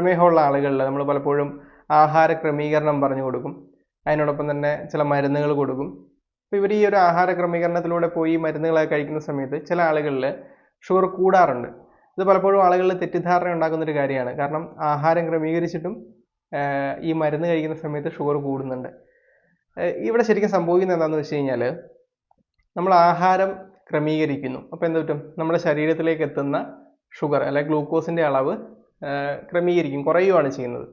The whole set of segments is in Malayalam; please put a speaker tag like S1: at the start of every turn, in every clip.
S1: പ്രമേഹമുള്ള ആളുകളിൽ നമ്മൾ പലപ്പോഴും ആഹാര ക്രമീകരണം പറഞ്ഞു കൊടുക്കും. അതിനോടൊപ്പം തന്നെ ചില മരുന്നുകൾ കൊടുക്കും. അപ്പോൾ ഇവർ ഈ ഒരു ആഹാര ക്രമീകരണത്തിലൂടെ പോയി മരുന്നുകളൊക്കെ കഴിക്കുന്ന സമയത്ത് ചില ആളുകളിൽ ഷുഗർ കൂടാറുണ്ട്. ഇത് പലപ്പോഴും ആളുകളിൽ തെറ്റിദ്ധാരണ ഉണ്ടാക്കുന്ന ഒരു കാര്യമാണ്. കാരണം ആഹാരം ക്രമീകരിച്ചിട്ടും ഈ മരുന്ന് കഴിക്കുന്ന സമയത്ത് ഷുഗർ കൂടുന്നുണ്ട്. ഇവിടെ ശരിക്കും സംഭവിക്കുന്നത് എന്താണെന്ന് വെച്ച് കഴിഞ്ഞാൽ നമ്മൾ ആഹാരം ക്രമീകരിക്കുന്നു. അപ്പോൾ എന്താ പറ്റും? നമ്മുടെ ശരീരത്തിലേക്ക് എത്തുന്ന ഷുഗർ അല്ലെ ഗ്ലൂക്കോസിന്റെ അളവ് ക്രമീകരിക്കും കുറയുകയാണ് ചെയ്യുന്നത്.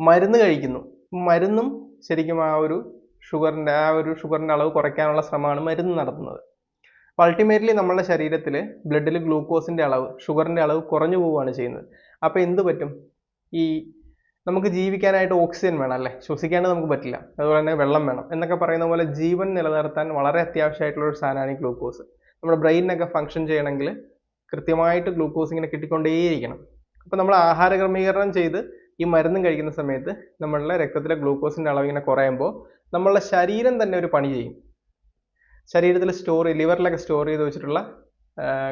S1: മരുന്ന് കഴിക്കുന്നു. മരുന്നും ശരിക്കും ആ ഒരു ഷുഗറിന്റെ ആ ഒരു ഷുഗറിന്റെ അളവ് കുറയ്ക്കാനുള്ള ശ്രമമാണ് മരുന്ന് നടത്തുന്നത്. അപ്പോൾ അൾട്ടിമേറ്റ്ലി നമ്മുടെ ശരീരത്തിൽ ബ്ലഡിൽ ഗ്ലൂക്കോസിന്റെ അളവ് ഷുഗറിന്റെ അളവ് കുറഞ്ഞു പോവുകയാണ് ചെയ്യുന്നത്. അപ്പോൾ എന്ത് പറ്റും? ഈ നമുക്ക് ജീവിക്കാനായിട്ട് ഓക്സിജൻ വേണം അല്ലേ? ശ്വസിക്കാണ്ട് നമുക്ക് പറ്റില്ല. അതുപോലെ തന്നെ വെള്ളം വേണം. എന്നൊക്കെ പറയുന്ന പോലെ ജീവൻ നിലനിർത്താൻ വളരെ അത്യാവശ്യമായിട്ടുള്ള ഒരു സാധനമാണ് ഈ ഗ്ലൂക്കോസ്. നമ്മുടെ ബ്രെയിനിനൊക്കെ ഫങ്ഷൻ ചെയ്യണമെങ്കിൽ കൃത്യമായിട്ട് ഗ്ലൂക്കോസ് ഇങ്ങനെ കിട്ടിക്കൊണ്ടേയിരിക്കണം. അപ്പോൾ നമ്മൾ ആഹാര ക്രമീകരണം ചെയ്ത് ഈ മരുന്നും കഴിക്കുന്ന സമയത്ത് നമ്മളുടെ രക്തത്തിലെ ഗ്ലൂക്കോസിന്റെ അളവ് ഇങ്ങനെ കുറയുമ്പോൾ നമ്മളുടെ ശരീരം തന്നെ ഒരു പണി ചെയ്യും. ശരീരത്തിൽ സ്റ്റോർ ലിവറിലൊക്കെ സ്റ്റോർ ചെയ്ത് വെച്ചിട്ടുള്ള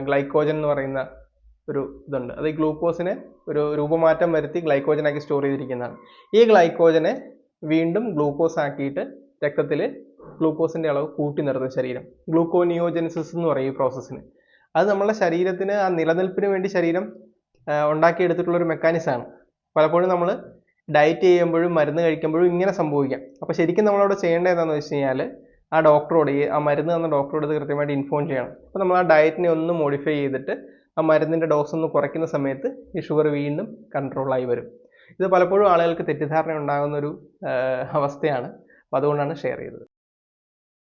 S1: ഗ്ലൈക്കോജൻ എന്ന് പറയുന്ന ഒരു ഇതുണ്ട്. അത് ഈ ഗ്ലൂക്കോസിനെ ഒരു രൂപമാറ്റം വരുത്തി ഗ്ലൈക്കോജനാക്കി സ്റ്റോർ ചെയ്തിരിക്കുന്നതാണ്. ഈ ഗ്ലൈക്കോജനെ വീണ്ടും ഗ്ലൂക്കോസ് ആക്കിയിട്ട് രക്തത്തിൽ ഗ്ലൂക്കോസിന്റെ അളവ് കൂട്ടി നിർത്തും ശരീരം. ഗ്ലൂക്കോനിയോജനസിസ് എന്ന് പറയും ഈ പ്രോസസ്സിന് അത് നമ്മളുടെ ശരീരത്തിന് ആ നിലനിൽപ്പിന് വേണ്ടി ശരീരം ആ, ഉണ്ടാക്കിയെടുത്തിട്ടുള്ള ഒരു മെക്കാനിസമാണ് പലപ്പോഴും നമ്മൾ ഡയറ്റ് ചെയ്യുമ്പോഴും മരുന്ന് കഴിക്കുമ്പോഴും ഇങ്ങനെ സംഭവിക്കാം. അപ്പോൾ ശരിക്കും നമ്മളവിടെ ചെയ്യേണ്ടത് എന്താണെന്ന് വെച്ച് കഴിഞ്ഞാൽ ആ ഡോക്ടറോട് ഈ ആ മരുന്ന് തന്ന ഡോക്ടറോട് കൃത്യമായിട്ട് ഇൻഫോം ചെയ്യണം. അപ്പോൾ നമ്മൾ ആ ഡയറ്റിനെ ഒന്ന് മോഡിഫൈ ചെയ്തിട്ട് ആ മരുന്നിന്റെ ഡോസ് ഒന്ന് കുറയ്ക്കുന്ന സമയത്ത് ഈ ഷുഗർ വീണ്ടും കൺട്രോളായി വരും. ഇത് പലപ്പോഴും ആളുകൾക്ക് തെറ്റിദ്ധാരണ ഉണ്ടാകുന്ന ഒരു അവസ്ഥയാണ്. അപ്പോൾ അതുകൊണ്ടാണ് ഷെയർ ചെയ്തത്.